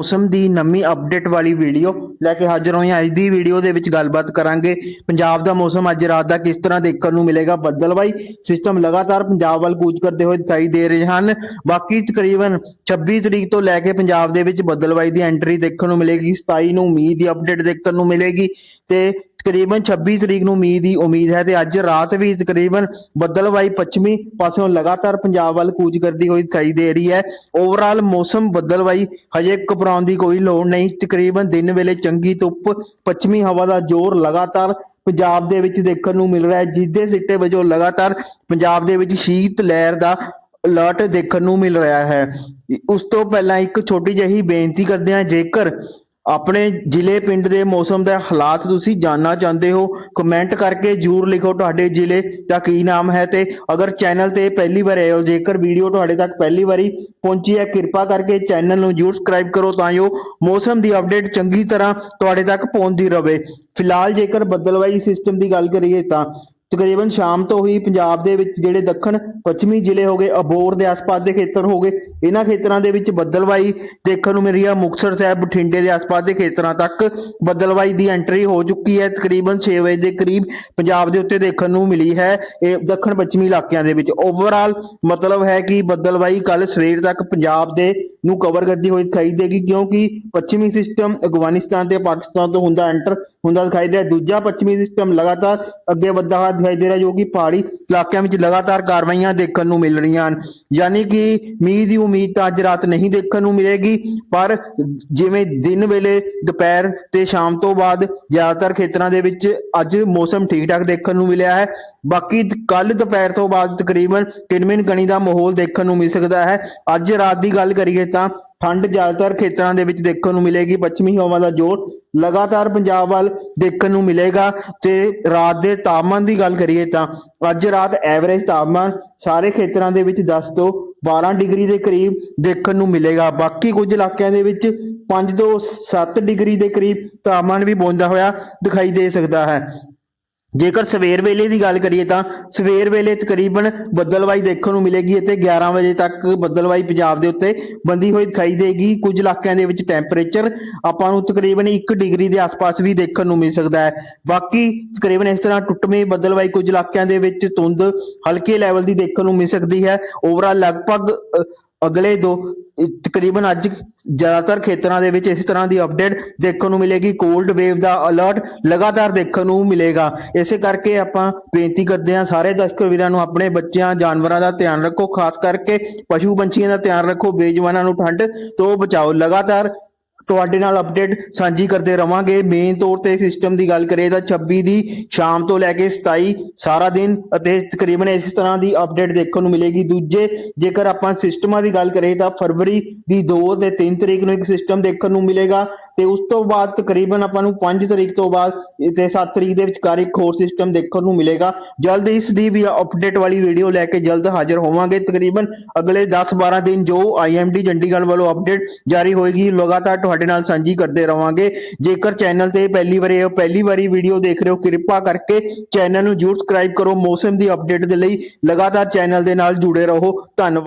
ਮੌਸਮ ਦੀ ਨਵੀਂ ਅਪਡੇਟ ਵਾਲੀ ਵੀਡੀਓ ਲੈ ਕੇ ਹਾਜ਼ਰ ਹੋਏ ਹਾਂ। ਅੱਜ ਦੀ ਵੀਡੀਓ ਦੇ ਵਿੱਚ ਗੱਲਬਾਤ ਕਰਾਂਗੇ। ਪੰਜਾਬ ਦਾ ਮੌਸਮ ਅੱਜ ਰਾਤ ਦਾ ਕਿਸ ਤਰ੍ਹਾਂ ਦੇਖਣ ਨੂੰ ਮਿਲੇਗਾ? ਬੱਦਲਵਾਈ ਸਿਸਟਮ ਲਗਾਤਾਰ ਪੰਜਾਬ ਵੱਲ ਕੂਚ ਕਰਦੇ ਹੋਏ ਦਿਖਾਈ ਦੇ ਰਹੇ ਹਨ। ਬਾਕੀ ਤਕਰੀਬਨ 26 ਤਰੀਕ ਤੋਂ ਲੈ ਕੇ ਪੰਜਾਬ ਦੇ ਵਿੱਚ ਬੱਦਲਵਾਈ ਦੀ ਐਂਟਰੀ ਦੇਖਣ ਨੂੰ ਮਿਲੇਗੀ। 27 ਨੂੰ ਮੀਂਹ ਦੀ ਅਪਡੇਟ ਦੇਖਣ ਨੂੰ ਮਿਲੇਗੀ। ਤੇ ਤਕਰੀਬਨ 26 ਤਰੀਕ ਨੂੰ ਮੀਂਹ ਦੀ ਉਮੀਦ ਹੈ ਤੇ ਅੱਜ ਰਾਤ ਵੀ ਤਕਰੀਬਨ ਬੱਦਲਵਾਈ ਪੱਛਮੀ ਪਾਸਿਓਂ ਲਗਾਤਾਰ ਪੰਜਾਬ ਵੱਲ ਕੂਚ ਕਰਦੀ ਹੋਈ ਦਿਖਾਈ ਦੇ ਰਹੀ ਹੈ। ਓਵਰਆਲ ਮੌਸਮ ਬੱਦਲਵਾਈ ਹਜੇ ਘਬਰਾਉਣ ਦੀ ਕੋਈ ਲੋੜ ਨਹੀਂ। ਤਕਰੀਬਨ ਦਿਨ ਵੇਲੇ ਚੰਗੀ ਧੁੱਪ, ਪੱਛਮੀ ਹਵਾ ਦਾ ਜ਼ੋਰ ਲਗਾਤਾਰ ਪੰਜਾਬ ਦੇ ਵਿੱਚ ਦੇਖਣ ਨੂੰ ਮਿਲ ਰਿਹਾ ਹੈ। ਜਿਸ ਦੇ ਸਿੱਟੇ ਵਜੋਂ ਲਗਾਤਾਰ ਪੰਜਾਬ ਦੇ ਵਿੱਚ ਸ਼ੀਤ ਲਹਿਰ ਦਾ ਅਲਰਟ ਦੇਖਣ ਨੂੰ ਮਿਲ ਰਿਹਾ ਹੈ। ਉਸ ਤੋਂ ਪਹਿਲਾਂ ਇੱਕ ਛੋਟੀ ਜਿਹੀ ਬੇਨਤੀ ਕਰਦੇ ਹਾਂ, ਜੇਕਰ ਆਪਣੇ ਜ਼ਿਲ੍ਹੇ ਪਿੰਡ ਦੇ ਮੌਸਮ ਦੇ ਹਾਲਾਤ ਤੁਸੀਂ ਜਾਨਣਾ ਚਾਹੁੰਦੇ ਹੋ ਕਮੈਂਟ ਕਰਕੇ ਜਰੂਰ ਲਿਖੋ ਤੁਹਾਡੇ ਜ਼ਿਲ੍ਹੇ ਦਾ ਕੀ ਨਾਮ ਹੈ ਤੇ ਅਗਰ ਚੈਨਲ ਤੇ ਪਹਿਲੀ ਵਾਰ ਆਏ ਹੋ, ਜੇਕਰ ਵੀਡੀਓ ਤੁਹਾਡੇ ਤੱਕ ਪਹਿਲੀ ਵਾਰੀ ਪਹੁੰਚੀ ਹੈ, ਕਿਰਪਾ ਕਰਕੇ ਚੈਨਲ ਨੂੰ ਜਰੂਰ ਸਬਸਕ੍ਰਾਈਬ ਕਰੋ ਤਾਂ ਜੋ ਮੌਸਮ ਦੀ ਅਪਡੇਟ ਚੰਗੀ ਤਰ੍ਹਾਂ ਤੁਹਾਡੇ ਤੱਕ ਪਹੁੰਚਦੀ ਰਹੇ। ਫਿਲਹਾਲ ਜੇਕਰ ਬੱਦਲਵਾਈ ਸਿਸਟਮ ਦੀ ਗੱਲ ਕਰੀਏ ਤਾਂ ਤਕਰੀਬਨ ਸ਼ਾਮ ਤੋਂ ਹੀ ਪੰਜਾਬ ਦੇ ਵਿੱਚ ਜਿਹੜੇ ਦੱਖਣ, ਪੱਛਮੀ ਜ਼ਿਲ੍ਹੇ ਹੋ ਗਏ, ਅਬੋਰ ਦੇ ਆਸ-ਪਾਸ ਦੇ ਖੇਤਰ ਹੋ ਗਏ, ਇਹਨਾਂ ਖੇਤਰਾਂ ਦੇ ਵਿੱਚ ਬੱਦਲਵਾਈ ਦੇਖਣ ਨੂੰ ਮਿਲ ਰਹੀ ਹੈ। ਮੁਕਤਸਰ ਸਾਹਿਬ, ਬਠਿੰਡੇ ਦੇ ਆਸ-ਪਾਸ ਦੇ ਖੇਤਰਾਂ ਤੱਕ ਬੱਦਲਵਾਈ ਦੀ ਐਂਟਰੀ ਹੋ ਚੁੱਕੀ ਹੈ। ਤਕਰੀਬਨ 6 ਵਜੇ ਦੇ ਕਰੀਬ ਪੰਜਾਬ ਦੇ ਉੱਤੇ ਦੇਖਣ ਨੂੰ ਮਿਲੀ ਹੈ ਇਹ ਦੱਖਣ ਪੱਛਮੀ ਇਲਾਕਿਆਂ ਦੇ ਵਿੱਚ। ਓਵਰਆਲ ਮਤਲਬ ਹੈ ਕਿ ਬੱਦਲਵਾਈ ਕੱਲ ਸਵੇਰ ਤੱਕ ਪੰਜਾਬ ਦੇ ਨੂੰ ਕਵਰ ਕਰਦੀ ਹੋਈ ਦਿਖਾਈ ਦੇਗੀ, ਕਿਉਂਕਿ ਪੱਛਮੀ ਸਿਸਟਮ ਅਫਗਾਨਿਸਤਾਨ ਤੇ ਪਾਕਿਸਤਾਨ ਤੋਂ ਹੁੰਦਾ ਐਂਟਰ ਹੁੰਦਾ ਦਿਖਾਈ ਦੇ ਦੂਜਾ ਪੱਛਮੀ ਸਿਸਟਮ ਲਗਾਤਾਰ ਅੱਗੇ ਵੱਧਦਾ ਹੋਇਆ ਦਿਖਾਈ ਦੇ ਰਿਹਾ ਜੋ ਕਿ ਪਹਾੜੀ ਇਲਾਕਿਆਂ ਵਿੱਚ ਲਗਾਤਾਰ ਕਾਰਵਾਈਆਂ ਦੇਖਣ ਨੂੰ ਮਿਲ ਰਹੀਆਂ ਹਨ। ਯਾਨੀ ਕਿ ਮੀਂਹ ਦੀ ਉਮੀਦ ਤਾਂ ਅੱਜ ਰਾਤ ਨਹੀਂ ਦੇਖਣ ਨੂੰ ਮਿਲੇਗੀ, ਪਰ ਜਿਵੇਂ ਦਿਨ ਵੇਲੇ ਦੁਪਹਿਰ ਤੇ ਸ਼ਾਮ ਤੋਂ ਬਾਅਦ ਜ਼ਿਆਦਾਤਰ ਖੇਤਰਾਂ ਦੇ ਵਿੱਚ ਅੱਜ ਮੌਸਮ ਠੀਕ ਠਾਕ ਦੇਖਣ ਨੂੰ ਮਿਲਿਆ ਹੈ। ਬਾਕੀ ਕੱਲ ਦੁਪਹਿਰ ਤੋਂ ਬਾਅਦ ਤਕਰੀਬਨ ਕਿਨਮਿਨ ਗਣੀ ਦਾ ਮਾਹੌਲ ਦੇਖਣ ਨੂੰ ਮਿਲ ਸਕਦਾ ਹੈ। ਅੱਜ ਰਾਤ ਦੀ ਗੱਲ ਕਰੀਏ ਤਾਂ ਠੰਡ ਜ਼ਿਆਦਾਤਰ ਖੇਤਰਾਂ ਦੇ ਵਿੱਚ ਦੇਖਣ ਨੂੰ ਮਿਲੇਗੀ, ਪੱਛਮੀ ਹਵਾ ਦਾ ਜ਼ੋਰ ਲਗਾਤਾਰ ਪੰਜਾਬ ਵੱਲ ਦੇਖਣ ਨੂੰ ਮਿਲੇਗਾ ਤੇ ਰਾਤ ਦੇ ਤਾਪਮਾਨ ਦੀ ਗੱਲ ਕਰੀਏ ਤਾਂ ਅੱਜ ਰਾਤ ਐਵਰੇਜ ਤਾਪਮਾਨ ਸਾਰੇ ਖੇਤਰਾਂ ਦੇ ਵਿੱਚ 10 ਤੋਂ 12 ਡਿਗਰੀ ਦੇ ਕਰੀਬ ਦੇਖਣ ਨੂੰ ਮਿਲੇਗਾ। ਬਾਕੀ ਕੁਝ ਇਲਾਕਿਆਂ ਦੇ ਵਿੱਚ 5 ਤੋਂ 7 ਡਿਗਰੀ ਦੇ ਕਰੀਬ ਤਾਪਮਾਨ ਵੀ ਪਹੁੰਚਦਾ ਹੋਇਆ ਦਿਖਾਈ ਦੇ ਸਕਦਾ ਹੈ। ਜੇਕਰ ਸਵੇਰ ਵੇਲੇ ਦੀ ਗੱਲ ਕਰੀਏ ਤਾਂ ਸਵੇਰ ਵੇਲੇ ਤਕਰੀਬਨ ਬੱਦਲਵਾਈ ਦੇਖਣ ਨੂੰ ਮਿਲੇਗੀ ਅਤੇ 11 ਵਜੇ ਤੱਕ ਬੱਦਲਵਾਈ ਪੰਜਾਬ ਦੇ ਉੱਤੇ ਬੰਦੀ ਹੋਈ ਦਿਖਾਈ ਦੇਗੀ। ਕੁਝ ਇਲਾਕਿਆਂ ਦੇ ਵਿੱਚ ਟੈਂਪਰੇਚਰ ਆਪਾਂ ਨੂੰ ਤਕਰੀਬਨ 1 ਡਿਗਰੀ ਦੇ ਆਸ-ਪਾਸ ਵੀ ਦੇਖਣ ਨੂੰ ਮਿਲ ਸਕਦਾ ਹੈ। ਬਾਕੀ ਤਕਰੀਬਨ ਇਸ ਤਰ੍ਹਾਂ ਟੁੱਟਵੀਂ ਬੱਦਲਵਾਈ ਕੁਝ ਇਲਾਕਿਆਂ ਦੇ ਵਿੱਚ ਧੁੰਦ ਹਲਕੇ ਲੈਵਲ ਦੀ ਦੇਖਣ ਨੂੰ ਮਿਲ ਸਕਦੀ ਹੈ। ਓਵਰਆਲ ਲਗਭਗ ਅਗਲੇ ਦੋ ਤਕਰੀਬਨ ਅੱਜ ਜ਼ਿਆਦਾਤਰ ਖੇਤਰਾਂ ਦੇ ਵਿੱਚ ਇਸ ਤਰ੍ਹਾਂ ਦੀ ਅਪਡੇਟ ਦੇਖਣ ਨੂੰ ਮਿਲੇਗੀ। ਕੋਲਡ ਵੇਵ ਦਾ ਅਲਰਟ ਲਗਾਤਾਰ ਦੇਖਣ ਨੂੰ ਮਿਲੇਗਾ। ਇਸੇ ਕਰਕੇ ਆਪਾਂ ਬੇਨਤੀ ਕਰਦੇ ਹਾਂ ਸਾਰੇ ਦਰਸ਼ਕ ਵੀਰਾਂ ਨੂੰ, ਆਪਣੇ ਬੱਚਿਆਂ, ਜਾਨਵਰਾਂ ਦਾ ਧਿਆਨ ਰੱਖੋ। ਖਾਸ ਕਰਕੇ ਪਸ਼ੂ ਪੰਛੀਆਂ ਦਾ ਧਿਆਨ ਰੱਖੋ। ਬੇਜਵਾਨਾਂ ਨੂੰ ਠੰਡ ਤੋਂ ਬਚਾਓ। ਲਗਾਤਾਰ ਤੁਹਾਡੇ ਨਾਲ ਅਪਡੇਟ ਸਾਂਝੀ ਕਰਦੇ ਰਵਾਂਗੇ। ਮੇਨ ਤੌਰ ਤੇ ਸਿਸਟਮ ਦੀ ਗੱਲ ਕਰੀਏ ਤਾਂ 26 ਦੀ ਸ਼ਾਮ ਤੋਂ ਲੈ ਕੇ 27 ਸਾਰਾ ਦਿਨ ਅਤੇ ਤਕਰੀਬਨ ਇਸ ਤਰ੍ਹਾਂ ਦੀ ਅਪਡੇਟ ਦੇਖਣ ਨੂੰ ਮਿਲੇਗੀ। ਦੂਜੇ, ਜੇਕਰ ਆਪਾਂ ਸਿਸਟਮਾਂ ਦੀ ਗੱਲ ਕਰੀਏ ਤਾਂ ਫਰਵਰੀ ਦੀ 2 ਤੇ 3 ਤਰੀਕ ਨੂੰ ਇੱਕ ਸਿਸਟਮ ਦੇਖਣ ਨੂੰ ਮਿਲੇਗਾ ਤੇ ਉਸ ਤੋਂ ਬਾਅਦ ਤਕਰੀਬਨ ਆਪਾਂ ਨੂੰ 5 ਤਰੀਕ ਤੋਂ ਬਾਅਦ ਤੇ 7 ਤਰੀਕ ਦੇ ਵਿਚਕਾਰ ਇੱਕ ਹੋਰ ਸਿਸਟਮ ਦੇਖਣ ਨੂੰ ਮਿਲੇਗਾ। ਜਲਦ ਇਸ ਦੀ ਵੀ ਅਪਡੇਟ ਵਾਲੀ ਵੀਡੀਓ ਲੈ ਕੇ ਜਲਦ ਹਾਜ਼ਰ ਹੋਵਾਂਗੇ। ਤਕਰੀਬਨ ਅਗਲੇ 10-12 ਦਿਨ ਜੋ ਆਈਐਮਡੀ ਚੰਡੀਗੜ੍ਹ ਵੱਲੋਂ ਅਪਡੇਟ ਜਾਰੀ ਹੋਏਗੀ, ਲਗਾਤਾਰ ਤੁਹਾਡੇ ਨਾਲ ਸਾਂਝੀ ਕਰਦੇ ਰਵਾਂਗੇ। ਜੇਕਰ ਚੈਨਲ ਤੇ ਪਹਿਲੀ ਵਾਰੀ ਹੋ, ਪਹਿਲੀ ਵਾਰੀ ਵੀਡੀਓ ਦੇਖ ਰਹੇ ਹੋ, ਕਿਰਪਾ ਕਰਕੇ ਚੈਨਲ ਨੂੰ ਜਰੂਰ ਸਬਸਕ੍ਰਾਈਬ ਕਰੋ। ਮੌਸਮ ਦੀ ਅਪਡੇਟ ਦੇ ਲਈ ਲਗਾਤਾਰ ਚੈਨਲ ਦੇ ਨਾਲ ਜੁੜੇ ਰਹੋ। ਧੰਨਵਾਦ।